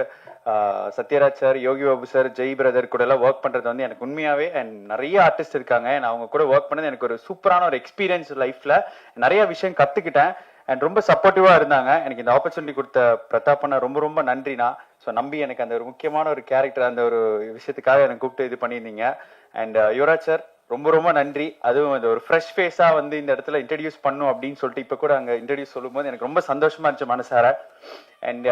Sathyaraj sir Yogi Babu sir Jai brother கூட எல்லாம் ஒர்க் பண்றது வந்து எனக்கு உண்மையாகவே அண்ட் நிறைய ஆர்டிஸ்ட் இருக்காங்க. நான் அவங்க கூட ஒர்க் பண்ணது எனக்கு ஒரு சூப்பரான ஒரு எக்ஸ்பீரியன்ஸ் லைஃப்ல நிறைய விஷயம் கற்றுக்கிட்டேன் அண்ட் ரொம்ப சப்போர்ட்டிவாக இருந்தாங்க. எனக்கு இந்த ஆப்பர்ச்சுனிட்டி கொடுத்த பிரதாப்ண்ணா ரொம்ப ரொம்ப நன்றிண்ணா. ஸோ நம்பி எனக்கு அந்த ஒரு முக்கியமான ஒரு கேரக்டர் அந்த ஒரு விஷயத்துக்காக எனக்கு கூப்பிட்டு இது பண்ணியிருந்தீங்க. அண்ட் uh, யுவராஜ் சார் ரொம்ப ரொம்ப நன்றி. அதுவும் இந்த ஒரு ஃப்ரெஷ் ஃபேஸாக வந்து இந்த இடத்துல இன்ட்ரடியூஸ் பண்ணும் அப்படின்னு சொல்லிட்டு இப்போ கூட அங்கே இன்ட்ரடியூஸ் சொல்லும்போது எனக்கு ரொம்ப சந்தோஷமா இருந்துச்சு மனசார. அண்ட்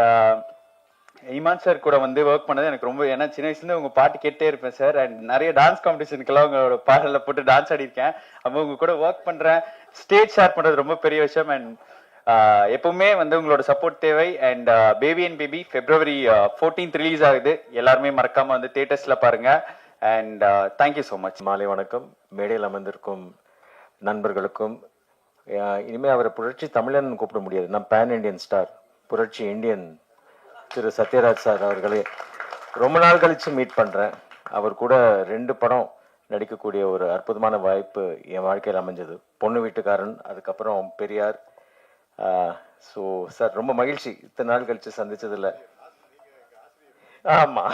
இமான் சார் கூட வந்து ஒர்க் பண்ணது எனக்கு ரொம்ப ஏன்னா சின்ன வயசுலேருந்து உங்க பாட்டு கேட்டே இருப்பேன் சார் அண்ட் நிறைய டான்ஸ் காம்படிஷனுக்கெல்லாம் உங்களோட பாடலில் போட்டு டான்ஸ் ஆடிருக்கேன் அப்போ உங்க கூட ஒர்க் பண்றேன் ஸ்டேஜ் ஷேர் பண்றது ரொம்ப பெரிய விஷயம். அண்ட் எப்பவுமே வந்து உங்களோட சப்போர்ட் தேவை. And baby and baby February fourteenth release ஆகுது. எல்லாருமே மறக்காம வந்து தியேட்டர்ஸ்ல பாருங்க. அண்ட் தேங்க்யூ ஸோ மச் மாலை வணக்கம். மேடையில் அமர்ந்திருக்கும் நண்பர்களுக்கும் இனிமேல் இனிமே அவரை புரட்சி தமிழன் கூப்பிட முடியாது. நான் பேன் இண்டியன் ஸ்டார் புரட்சி இந்தியன் திரு சத்யராஜ் சார் அவர்களே ரொம்ப நாள் கழிச்சு மீட் பண்றேன். அவர் கூட ரெண்டு படம் நடிக்கக்கூடிய ஒரு அற்புதமான வாய்ப்பு என் வாழ்க்கையில் அமைஞ்சது. பொண்ணு வீட்டுக்காரன் அதுக்கப்புறம் பெரியார் ஸோ சார் ரொம்ப மகிழ்ச்சி. இத்தனை நாள் கழிச்சு சந்திச்சதில்ல ஆமா.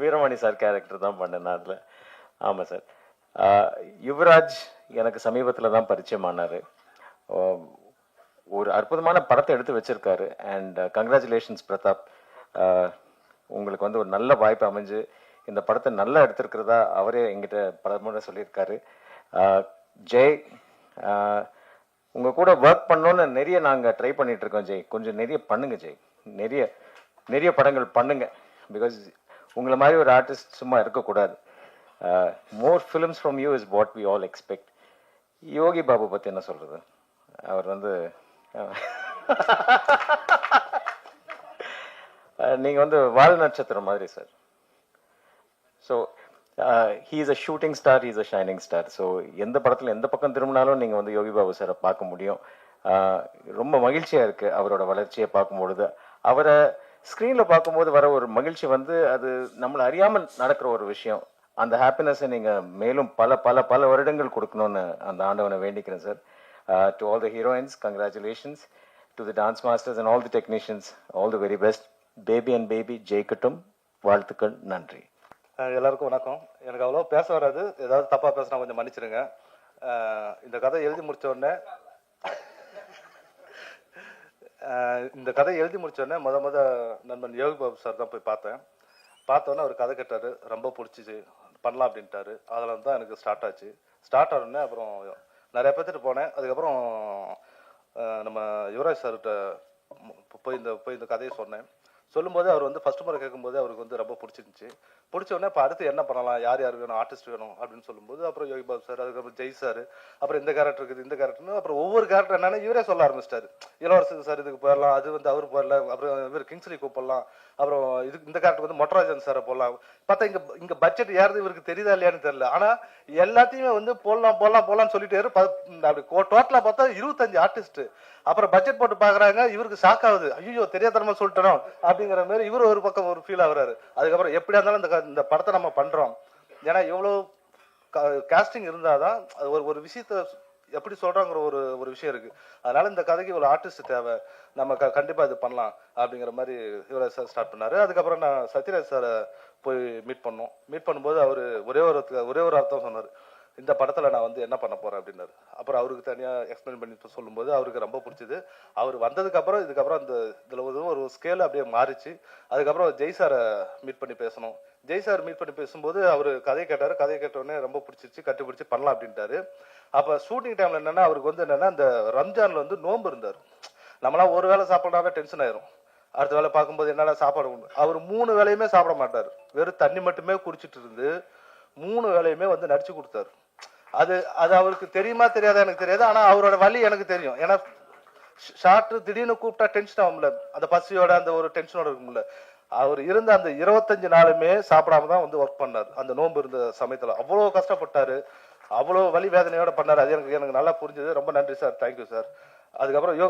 வீரமணி சார் கேரக்டர் தான் பண்ணேன் நான் அதில். ஆமாம் சார். யுவராஜ் எனக்கு சமீபத்தில் தான் பரிச்சயமானார். ஒரு அற்புதமான படத்தை எடுத்து வச்சிருக்காரு. And congratulations uh, Prathap. உங்களுக்கு வந்து ஒரு நல்ல வாய்ப்பு அமைஞ்சு இந்த படத்தை நல்லா எடுத்திருக்கிறதா அவரே எங்கிட்ட பல முறை சொல்லியிருக்காரு ஜெய் உங்க கூட ஒர்க் பண்ணோன்னு நிறைய நாங்க ட்ரை பண்ணிட்டு இருக்கோம் ஜெய். கொஞ்சம் நிறைய பண்ணுங்க ஜெய். நிறைய நிறைய படங்கள் பண்ணுங்க. பிகாஸ் உங்களை மாதிரி ஒரு ஆர்டிஸ்ட் சும்மா இருக்கக்கூடாது. More films from you is what we all expect Yogi Babu பத்தி என்ன சொல்றது? அவர் வந்து நீங்க வந்து வால் நட்சத்திரம் மாதிரி sir so he's a shooting star is a shining star so எந்த படத்தில் எந்த பக்கம் திரும்பினாலும் நீங்கள் வந்து யோகி பாபு சாரை பார்க்க முடியும். Uh, ரொம்ப மகிழ்ச்சியாக இருக்குது அவரோட வளர்ச்சியை பார்க்கும்பொழுது. அவரை ஸ்க்ரீனில் பார்க்கும்போது வர ஒரு மகிழ்ச்சி வந்து அது நம்மளை அறியாமல் நடக்கிற ஒரு விஷயம். அந்த ஹாப்பினஸை நீங்கள் மேலும் பல பல பல வருடங்கள் கொடுக்கணும்னு அந்த ஆண்டவனை வேண்டிக்கிறேன் sir to all the heroines congratulations to the dance masters and all the technicians all the very best baby and baby ஜெயிக்கட்டும் வாழ்த்துக்கள் நன்றி. எல்லாருக்கும் வணக்கம். எனக்கு அவ்வளோ பேச வராது. ஏதாவது தப்பாக பேசினா கொஞ்சம் மன்னிச்சிருங்க இந்த கதை எழுதி முடித்தோடனே இந்த கதை எழுதி முடித்தோடனே முத முத நண்பன் யோகி பாபு சார் தான் போய் பார்த்தேன். பார்த்த உடனே அவர் கதை கேட்டார். ரொம்ப பிடிச்சிச்சு. பண்ணலாம் அப்படின்ட்டாரு. அதில் தான் எனக்கு ஸ்டார்ட் ஆச்சு. ஸ்டார்ட் ஆனோடனே அப்புறம் நிறைய பேர்த்துட்டு போனேன். அதுக்கப்புறம் நம்ம யுவராஜ் சார்கிட்ட போய் இந்த போய் இந்த கதையை சொன்னேன். சொல்லும்போது அவர் வந்து ஃபர்ஸ்ட் முறை கேட்கும்போது அவருக்கு வந்து ரொம்ப பிடிச்சிருந்துச்சு. பிடிச்ச உடனே இப்போ அடுத்து என்ன பண்ணலாம்? யார் யார் வேணும்? ஆர்டிஸ்ட் வேணும் அப்படின்னு சொல்லும்போது அப்புறம் யோகி பாபு சார் அதுக்கப்புறம் ஜெய் சார் அப்புறம் இந்த கேரக்டர் இருக்குது இந்த கேரக்டர்னு அப்புறம் ஒவ்வொரு கேரக்டர் என்னன்னு இவரே சொல்ல ஆரம்பிச்சிட்டாரு. இளவரசு சார் இதுக்கு போயிடலாம் அது வந்து அவர் போயிடலாம் அப்புறம் இவர் கிங்ஸ்லி கூப்பிடலாம் அப்புறம் இது இந்த கேரக்டர் வந்து மொட்டராஜன் சாரை போடலாம். பார்த்தா இங்க இங்க பட்ஜெட் ஏறது இவருக்கு தெரியுதா இல்லையான்னு தெரியல. ஆனா எல்லாத்தையுமே வந்து போடலாம் போடலாம் போடலாம்னு சொல்லிட்டு அப்படி டோட்டலா பார்த்தா இருபத்தஞ்சு ஆர்டிஸ்ட் அப்புறம் பட்ஜெட் போட்டு பாக்குறாங்க இவருக்கு ஷாக் ஆகுது. ஐயோ தெரியாதனமா சொல்லிட்டோம் அப்படிங்கிற மாதிரி இவர் ஒரு பக்கம் ஒரு ஃபீல் ஆகுறாரு அதுக்கப்புறம் எப்படியா இருந்தாலும் இந்த க- இந்த படத்தை நம்ம பண்றோம். ஏன்னா எவ்வளவு காஸ்டிங் இருந்தாதான் அது ஒரு ஒரு விஷயத்த எப்படி சொல்றாங்கிற ஒரு ஒரு விஷயம் இருக்கு. அதனால இந்த கதைக்கு ஒரு ஆர்டிஸ்ட் தேவை. நம்ம க கண்டிப்பா இது பண்ணலாம் அப்படிங்கிற மாதிரி இவரை ஸ்டார்ட் பண்ணாரு. அதுக்கப்புறம் நான் சத்யராஜ் சாரை போய் மீட் பண்ணோம். மீட் பண்ணும்போது அவர் ஒரே ஒரு ஒரே ஒரு அர்த்தம் சொன்னார். இந்த படத்தில் நான் வந்து என்ன பண்ண போகிறேன் அப்படின்னாரு. அப்புறம் அவருக்கு தனியாக எக்ஸ்பிளைன் பண்ணி சொல்லும்போது அவருக்கு ரொம்ப பிடிச்சது. அவர் வந்ததுக்கப்புறம் இதுக்கப்புறம் அந்த இதில் ஒரு ஒரு ஸ்கேல் அப்படியே மாறிச்சு. அதுக்கப்புறம் ஜெய் சாரை மீட் பண்ணி பேசணும். ஜெய் சார் மீட் பண்ணி பேசும்போது அவர் கதை கேட்டார். கதையை கேட்ட ரொம்ப பிடிச்சிருச்சு கட்டுப்பிடிச்சி பண்ணலாம் அப்படின்ட்டாரு. அப்போ ஷூட்டிங் டைமில் என்னென்னா அவருக்கு வந்து என்னென்னா அந்த ரம்ஜானில் வந்து நோன்பு இருந்தார். நம்மளாம் ஒரு வேளை சாப்பிட்றாவே டென்ஷன் ஆயிரும். அடுத்த வேளை பார்க்கும்போது என்னடா சாப்பாடு அவர் மூணு வேலையுமே சாப்பிட மாட்டார். வெறும் தண்ணி மட்டுமே குடிச்சிட்டு இருந்து மூணு வேலையுமே வந்து நடிச்சு கொடுத்தாரு. அது அது அவருக்கு தெரியுமா தெரியாதா எனக்கு தெரியாது. ஆனால் அவரோட வழி எனக்கு தெரியும். ஏன்னா ஷார்ட் திடீர்னு கூப்பிட்டா டென்ஷன் ஆகும்ல. அந்த பசியோட அந்த ஒரு டென்ஷனோட இருக்கும்ல. அவர் இருந்த அந்த இருபத்தஞ்சு நாளுமே சாப்பிடாம தான் வந்து ஒர்க் பண்ணார். அந்த நோன்பு இருந்த சமயத்தில். அவ்வளோ கஷ்டப்பட்டாரு. அவ்வளோ வலி வேதனையோட பண்ணாரு. அது எனக்கு எனக்கு நல்லா புரிஞ்சது. ரொம்ப நன்றி சார். தேங்க்யூ சார் அதுக்கப்புறம் யோ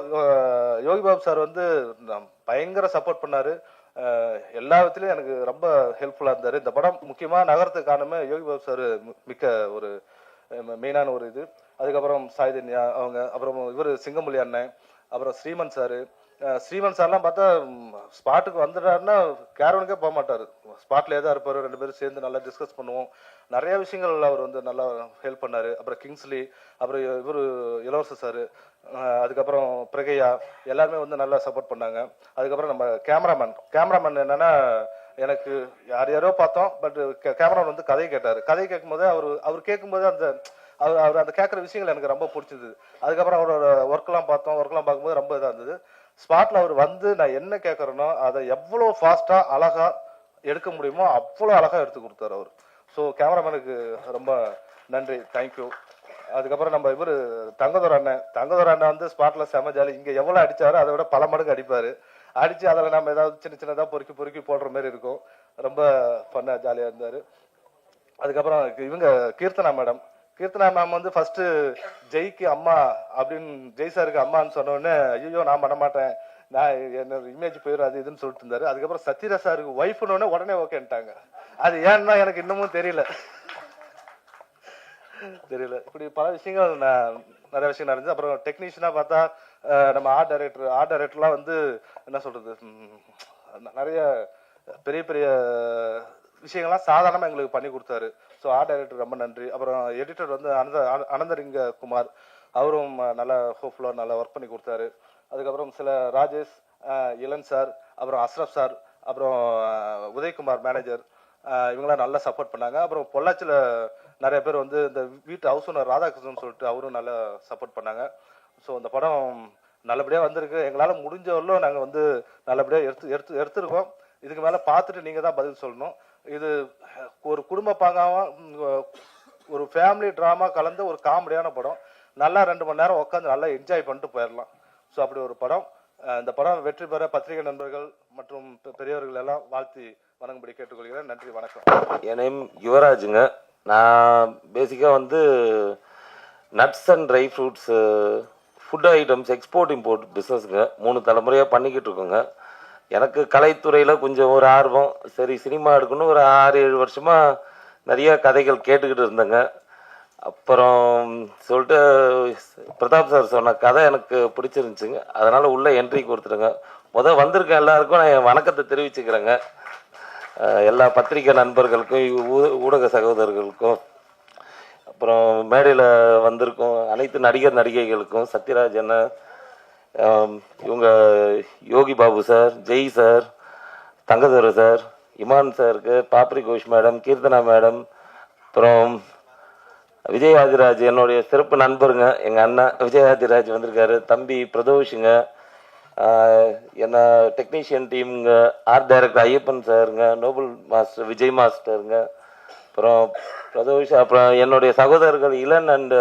யோகி பாபு சார் வந்து பயங்கர சப்போர்ட் பண்ணாரு. எல்லா விதத்துலயும் எனக்கு ரொம்ப ஹெல்ப்ஃபுல்லா இருந்தாரு. இந்த படம் முக்கியமா நகரத்துக்கு காரணமே யோகி பாபு சார் மிக்க ஒரு மெயினான ஒரு இது. அதுக்கப்புறம் சாய்தன்யா அவங்க அப்புறம் இவர் சிங்கமொழி அண்ணன் அப்புறம் ஸ்ரீமன் சார் ஸ்ரீமன் சார்லாம் பார்த்தா ஸ்பாட்டுக்கு வந்துட்டாருன்னா கேரவனுக்கே போக மாட்டார். ஸ்பாட்லேயே தான் இருப்பார் ரெண்டு பேரும் சேர்ந்து நல்லா டிஸ்கஸ் பண்ணுவோம். நிறைய விஷயங்கள் அவர் வந்து நல்லா ஹெல்ப் பண்ணார். அப்புறம் கிங்ஸ்லி அப்புறம் இவர் இளவரசர் சார் அதுக்கப்புறம் பிரகையா எல்லாருமே வந்து நல்லா சப்போர்ட் பண்ணாங்க. அதுக்கப்புறம் நம்ம கேமராமேன் கேமராமேன் என்னன்னா எனக்கு யார் யாரோ பார்த்தோம் பட் கேமராமேன் வந்து கதை கேட்டார். கதை கேட்கும்போது அவர் அவர் கேட்கும்போது அந்த அவர் அவர் அந்த கேட்குற விஷயங்கள் எனக்கு ரொம்ப பிடிச்சது. அதுக்கப்புறம் அவரோட ஒர்க்லாம் பார்த்தோம். ஒர்க்லாம் பார்க்கும்போது ரொம்ப இதாக இருந்தது. ஸ்பாட்டில் அவர் வந்து நான் என்ன கேட்குறேனோ அதை எவ்வளோ ஃபாஸ்ட்டாக அழகாக எடுக்க முடியுமோ அவ்வளோ அழகாக எடுத்து கொடுத்தாரு அவர். ஸோ கேமராமேனுக்கு ரொம்ப நன்றி. தேங்க்யூ அதுக்கப்புறம் நம்ம இவர் தங்கதுர அண்ணன். தங்கதுர அண்ணன் வந்து ஸ்பாட்டில் செம ஜாலி இங்கே எவ்வளோ அடித்தாரோ அதை விட பல மடங்கு அடிப்பார். அடித்து அதில் நம்ம ஏதாவது சின்ன சின்னதாக பொறுக்கி பொறுக்கி போடுற மாதிரி இருக்கும். ரொம்ப பண்ண ஜாலியாக இருந்தார். அதுக்கப்புறம் இவங்க கீர்த்தனா மேடம் கீர்த்தனா மேம் வந்து ஃபர்ஸ்ட் ஜெய்க்கு அம்மா அப்படின்னு ஜெய் சாருக்கு அம்மான்னு சொன்னோடனே ஐயோ நான் பண்ண மாட்டேன். நான் என்னோட இமேஜ் போயிடும் அது இதுன்னு சொல்லிட்டு இருந்தாரு. அதுக்கப்புறம் சத்யரா சாருக்கு ஒய்ஃப்னு உடனே ஓகேன்ட்டாங்க அது ஏன்னா எனக்கு இன்னமும் தெரியல. தெரியல. இப்படி பல விஷயங்கள் நான் நிறைய விஷயம் நடந்துச்சு. அப்புறம் டெக்னீஷியனா பார்த்தா நம்ம ஆர்ட் டைரக்டர் ஆர்ட் டைரக்டர்லாம் வந்து என்ன சொல்றது நிறைய பெரிய பெரிய விஷயங்கள்லாம் சாதாரணமாக எங்களுக்கு பண்ணி கொடுத்தாரு. ஸோ ஆர்ட் டைரக்டர் ரொம்ப நன்றி. அப்புறம் எடிட்டர் வந்து அனந்த அனந்தரிங்க குமார் அவரும் அஹ், நல்லா ஹோப்ஃபுல்லாக நல்லா ஒர்க் பண்ணி கொடுத்தாரு. அதுக்கப்புறம் சில ராஜேஷ் இளன் சார் அப்புறம் அஸ்ரப் சார் அப்புறம் உதயகுமார் மேனேஜர் இவங்களாம் நல்லா சப்போர்ட் பண்ணாங்க. அப்புறம் பொள்ளாச்சியில் நிறைய பேர் வந்து இந்த வீட்டு ஹவுஸ் ஓனர் ராதாகிருஷ்ணன் சொல்லிட்டு அவரும் நல்லா சப்போர்ட் பண்ணாங்க. ஸோ அந்த படம் நல்லபடியாக வந்திருக்கு. எங்களால் முடிஞ்ச நாங்கள் வந்து நல்லபடியாக எடுத்து எடுத்து எடுத்துருக்கோம். இதுக்கு மேலே பார்த்துட்டு நீங்கள் தான் பதில் சொல்லணும். இது ஒரு குடும்ப பாங்காம ஒரு ஃபேமிலி ட்ராமா கலந்த ஒரு காமெடியான படம். நல்லா ரெண்டு மணி நேரம் உட்காந்து நல்லா என்ஜாய் பண்ணிட்டு போயிடலாம் ஸோ அப்படி ஒரு படம். இந்த படம் வெற்றி பெற பத்திரிகை நண்பர்கள் மற்றும் பெரியவர்கள் எல்லாம் வாழ்த்தி வணங்கும்படி கேட்டுக்கொள்கிறேன். நன்றி வணக்கம். என் நேம் யுவராஜுங்க. நான் பேசிக்காக வந்து nuts and dry fruits food items export import பிஸ்னஸ்ங்க மூணு தலைமுறையாக பண்ணிக்கிட்டு இருக்கோங்க. எனக்கு கலைத்துறையில் கொஞ்சம் ஒரு ஆர்வம். சரி சினிமா எடுக்கணும் ஒரு ஆறு ஏழு வருஷமாக நிறையா கதைகள் கேட்டுக்கிட்டு இருந்தேங்க. அப்புறம் சொல்லிட்டு பிரதாப் சார் சொன்ன கதை எனக்கு பிடிச்சிருந்துச்சுங்க. அதனால் உள்ளே என்ட்ரி கொடுத்துருங்க முதல் வந்திருக்க எல்லாருக்கும் நான் என் வணக்கத்தை தெரிவிச்சுக்கிறேங்க. எல்லா பத்திரிக்கை நண்பர்களுக்கும் ஊ- ஊடக சகோதரர்களுக்கும் அப்புறம் மேடையில் வந்திருக்கும் அனைத்து நடிகர் நடிகைகளுக்கும் சத்யராஜ் என்ன இவங்க Yogi Babu sir Jai sir Thangadurai sir Imman சாருக்கு பாப்ரி கோஷ் மேடம் கீர்த்தனா மேடம் அப்புறம் விஜய் ஆதிராஜ் என்னுடைய சிறப்பு நண்பருங்க எங்கள் அண்ணன் விஜயாதிராஜ் வந்திருக்காரு தம்பி பிரதோஷுங்க என்ன டெக்னீஷியன் டீமுங்க ஆர்ட் டைரக்டர் ஐயப்பன் சாருங்க நோபல் மாஸ்டர் விஜய் மாஸ்டருங்க அப்புறம் பிரதோஷ் அப்புறம் என்னுடைய சகோதரர்கள் இளன் அண்ட்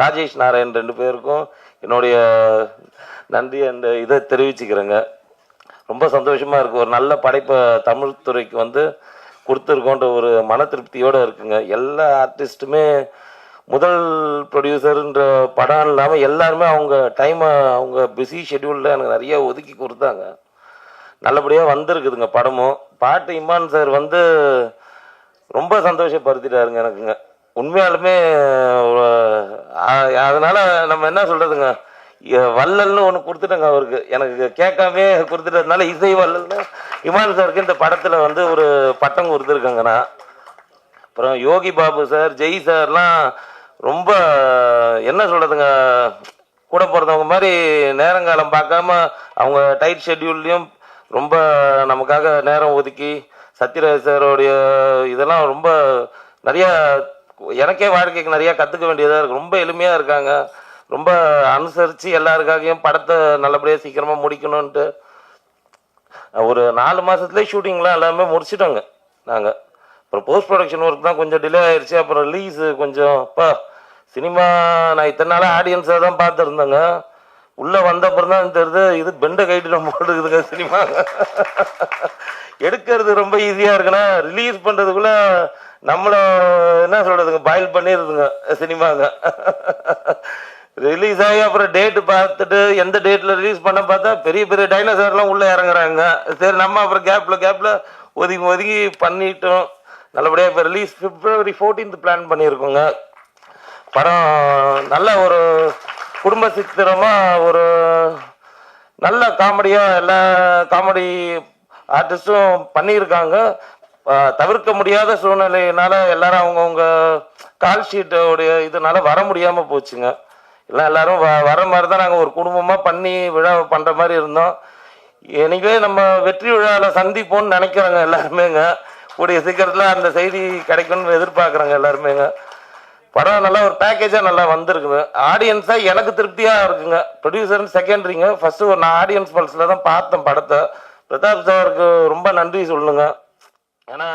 ராஜேஷ் நாராயண் ரெண்டு பேருக்கும் என்னுடைய நன்றி அண்ட் இதை தெரிவிச்சுக்கிறேங்க. ரொம்ப சந்தோஷமா இருக்கு. ஒரு நல்ல படைப்பை தமிழ் துறைக்கு வந்து கொடுத்துருக்கோன்ற ஒரு மன திருப்தியோட இருக்குங்க. எல்லா ஆர்டிஸ்ட்டுமே முதல் ப்ரொடியூசர்ன்ற படம் இல்லாமல் எல்லாருமே அவங்க டைமை அவங்க பிஸி ஷெட்யூலில் எனக்கு நிறைய ஒதுக்கி கொடுத்தாங்க. நல்லபடியாக வந்திருக்குதுங்க படமும். பாட்டு இமான் சார் வந்து ரொம்ப சந்தோஷப்படுத்திட்டாருங்க எனக்குங்க. உண்மையாலுமே அதனால் அதனால நம்ம என்ன சொல்றதுங்க? வள்ளல்னு ஒன்று கொடுத்துட்டேங்க அவருக்கு. எனக்கு கேட்காமே கொடுத்துட்டதுனால இசை வள்ளல்னு இமான் சாருக்கு இந்த படத்தில் வந்து ஒரு பட்டம் கொடுத்துருக்கேங்க நான். அப்புறம் யோகி பாபு சார் ஜெய் சார்லாம் ரொம்ப என்ன சொல்கிறதுங்க கூட பிறந்தவங்க மாதிரி நேரங்காலம் பார்க்காம அவங்க டைட் ஷெட்யூல்லையும் ரொம்ப நமக்காக நேரம் ஒதுக்கி சத்யராஜ் சாரோடைய இதெல்லாம் ரொம்ப நிறையா எனக்கே வாழ்க்கைக்கு நிறையா கற்றுக்க வேண்டியதாக இருக்குது ரொம்ப எளிமையாக இருக்காங்க. ரொம்ப அனுசரித்து எல்லாருக்காகவும் படத்தை நல்லபடியாக சீக்கிரமாக முடிக்கணுன்ட்டு ஒரு நாலு மாதத்துலேயே ஷூட்டிங்லாம் எல்லாமே முடிச்சிட்டோங்க நாங்கள் அப்புறம் போஸ்ட் ப்ரொடக்ஷன் ஒர்க் தான் கொஞ்சம் டிலே ஆயிடுச்சு அப்புறம் ரிலீஸு கொஞ்சம் இப்போ சினிமா நான் இத்தனை நாளாக ஆடியன்ஸாக தான் பார்த்துருந்தேங்க. உள்ளே வந்த அப்புறம் தான் தெரியுது இது பெண்டை கைட்டு நம்ம போட்டுக்குதுங்க சினிமா. எடுக்கிறது ரொம்ப ஈஸியாக இருக்குன்னா ரிலீஸ் பண்ணுறதுக்குள்ள நம்மள என்ன சொல்கிறதுங்க பாயில் பண்ணிடுதுங்க சினிமாங்க. ரிலீஸ் ஆகி அப்புறம் டேட்டு பார்த்துட்டு எந்த டேட்டில் ரிலீஸ் பண்ண பார்த்தா பெரிய பெரிய டைனோசர்லாம் உள்ளே இறங்குறாங்க. சரி நம்ம அப்புறம் கேப்பில் கேப்பில் ஒதுங்கி ஒதுங்கி பண்ணிட்டோம். நல்லபடியாக இப்போ ரிலீஸ் பிப்ரவரி 14th பிளான் பண்ணியிருக்கோங்க. படம் நல்ல ஒரு குடும்ப சித்திரமாக ஒரு நல்ல காமெடியாக எல்லா காமெடி ஆர்டிஸ்டும் பண்ணியிருக்காங்க. தவிர்க்க முடியாத சூழ்நிலையினால எல்லாரும் அவங்கவுங்க கால் ஷீட்டோடைய இதனால வர முடியாமல் போச்சுங்க. எல்லாம் எல்லாரும் வ வர மாதிரி தான் நாங்கள் ஒரு குடும்பமாக பண்ணி விழா பண்ணுற மாதிரி இருந்தோம். எனவே நம்ம வெற்றி விழாவில் சந்திப்போம்னு நினைக்கிறோங்க எல்லாருமேங்க. கூடிய சீக்கிரத்தில் அந்த செய்தி கிடைக்கும்னு எதிர்பார்க்குறாங்க எல்லாருமேங்க. படம் நல்லா ஒரு பேக்கேஜாக நல்லா வந்திருக்குது. ஆடியன்ஸாக எனக்கு திருப்தியாக இருக்குங்க. ப்ரொடியூசர்னு செகண்டரிங்க ஃபஸ்ட்டு ஒரு நான் ஆடியன்ஸ் பல்ஸில் தான் பார்த்தேன் படத்தை. பிரதாப் சாருக்கு ரொம்ப நன்றி சொல்லுங்க. ஏன்னா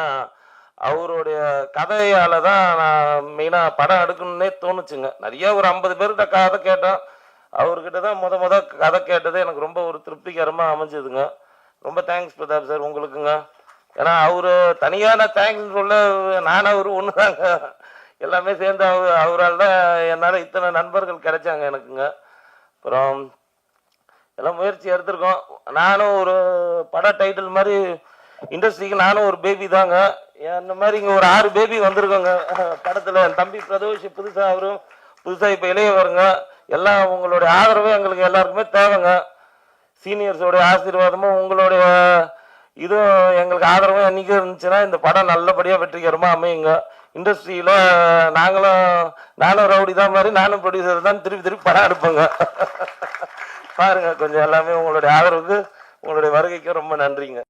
அவருடைய கதையால் தான் நான் மெயினாக படம் எடுக்கணுன்னே தோணுச்சுங்க. நிறைய ஒரு ஐம்பது பேர்கிட்ட கதை கேட்டோம். அவர்கிட்ட தான் முத முத கதை கேட்டது எனக்கு ரொம்ப ஒரு திருப்திகரமாக அமைஞ்சதுங்க. ரொம்ப தேங்க்ஸ் பிரதாப் சார் உங்களுக்குங்க. ஏன்னா அவர் தனியான தேங்க்ஸ் சொல்ல நானும் அவர் ஒன்று தாங்க எல்லாமே சேர்ந்து அவர் அவரால் தான் என்னால் இத்தனை நண்பர்கள் கிடைச்சாங்க எனக்குங்க. அப்புறம் எல்லாம் முயற்சி எடுத்திருக்கோம். நானும் ஒரு பட டைட்டில் மாதிரி இண்டஸ்ட்ரிக்கு நானும் ஒரு பேபி தாங்க. இந்த மாதிரி இங்கே ஒரு ஆறு பேபி வந்திருக்கோங்க. படத்தில் என் தம்பி பிரதோஷ் புதுசாக அவரும் புதுசாக இப்போ இளைய வருங்க எல்லாம் உங்களுடைய ஆதரவு எங்களுக்கு எல்லாருக்குமே தேவைங்க. சீனியர்ஸோடைய ஆசீர்வாதமும் உங்களுடைய இதுவும் எங்களுக்கு ஆதரவும் என்றைக்கும் இருந்துச்சுன்னா இந்த படம் நல்லபடியாக வெற்றிகரமாக அமையுங்க. இண்டஸ்ட்ரியில் நாங்களும் நானும் ரவுடி தான் மாதிரி நானும் ப்ரொடியூசர் தான் திருப்பி திருப்பி படம் எடுப்பேங்க. பாருங்கள் கொஞ்சம் எல்லாமே உங்களுடைய ஆதரவுக்கு உங்களுடைய வருகைக்கு ரொம்ப நன்றிங்க.